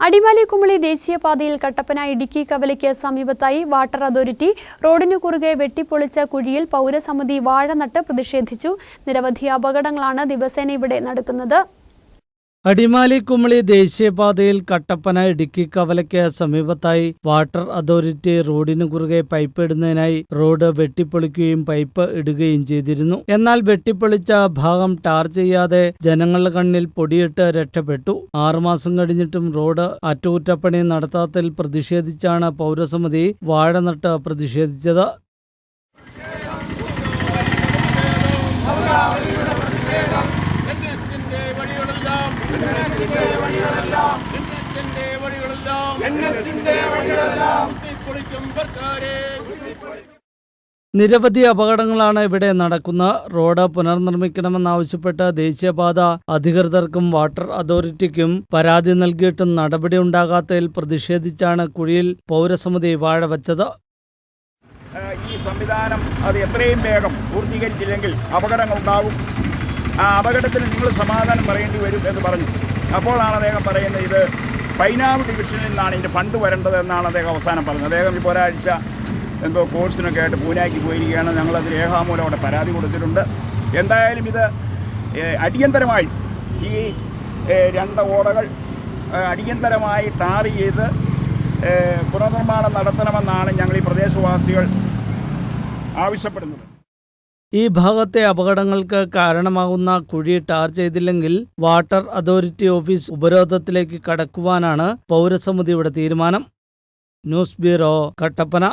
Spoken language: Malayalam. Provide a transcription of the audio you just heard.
അടിമാലി കുമളി ദേശീയപാതയിൽ കട്ടപ്പന ഇടുക്കി കവലയ്ക്ക് സമീപത്തായി വാട്ടർ അതോറിറ്റി റോഡിനു കുറുകെ വെട്ടിപ്പൊളിച്ച കുഴിയിൽ പൗരസമിതി വാഴ നട്ട് പ്രതിഷേധിച്ചു. നിരവധി അപകടങ്ങളാണ് ദിവസേന ഇവിടെ നടക്കുന്നത്. അടിമാലി കുമളി ദേശീയപാതയിൽ കട്ടപ്പന ഇടുക്കി കവലയ്ക്ക് സമീപത്തായി വാട്ടർ അതോറിറ്റി റോഡിന് കുറുകെ പൈപ്പ് ഇടുന്നതിനായി റോഡ് വെട്ടിപ്പൊളിക്കുകയും പൈപ്പ് ഇടുകയും ചെയ്തിരുന്നു. എന്നാൽ വെട്ടിപ്പൊളിച്ച ഭാഗം ടാർ ചെയ്യാതെ ജനങ്ങളുടെ കണ്ണിൽ പൊടിയിട്ട് രക്ഷപ്പെട്ടു. ആറുമാസം കഴിഞ്ഞിട്ടും റോഡ് അറ്റകുറ്റപ്പണി നടത്താത്തതിൽ പ്രതിഷേധിച്ചാണ് പൗരസമിതി വാഴനട്ട് പ്രതിഷേധിച്ചത്. നിരവധി അപകടങ്ങളാണ് ഇവിടെ നടക്കുന്ന. റോഡ് പുനർനിർമ്മിക്കണമെന്നാവശ്യപ്പെട്ട് ദേശീയപാത അധികൃതർക്കും വാട്ടർ അതോറിറ്റിക്കും പരാതി നൽകിയിട്ടും നടപടി ഉണ്ടാകാത്തതിൽ പ്രതിഷേധിച്ചാണ് കുഴിയിൽ പൗരസമിതി വാഴ വച്ചത്. ഈ സംവിധാനം അത് എത്രയും വേഗം പൂർത്തീകരിച്ചില്ലെങ്കിൽ അപകടങ്ങൾ ഉണ്ടാവും. ആ അപകടത്തിന് നിങ്ങൾ സമാധാനം പറയേണ്ടി വരും എന്ന് പറഞ്ഞു. അപ്പോഴാണ് അദ്ദേഹം പറയുന്നത് ഇത് പൈനാവ് ഡിവിഷനിൽ നിന്നാണ് ഇതിന്റെ ഫണ്ട് വരേണ്ടത് എന്നാണ് അദ്ദേഹം അവസാനം പറഞ്ഞത്. അദ്ദേഹം ഇപ്പോൾ ഒരാഴ്ച എന്തോ കോഴ്സിനൊക്കെ ആയിട്ട് പൂനാക്കി പോയിരിക്കുകയാണ്. ഞങ്ങളത് രേഖാമൂലം അവിടെ പരാതി കൊടുത്തിട്ടുണ്ട്. എന്തായാലും ഇത് അടിയന്തരമായി ഈ രണ്ട് ഓടകൾ അടിയന്തരമായി ടാർ ചെയ്ത് പുനർനിർമ്മാണം നടത്തണമെന്നാണ് ഞങ്ങൾ ഈ പ്രദേശവാസികൾ ആവശ്യപ്പെടുന്നത്. ഈ ഭാഗത്തെ അപകടങ്ങൾക്ക് കാരണമാകുന്ന കുഴി ടാർ ചെയ്തില്ലെങ്കിൽ വാട്ടർ അതോറിറ്റി ഓഫീസ് ഉപരോധത്തിലേക്ക് കടക്കുവാനാണ് പൗരസമിതിയുടെ തീരുമാനം. News bureau Kattappana.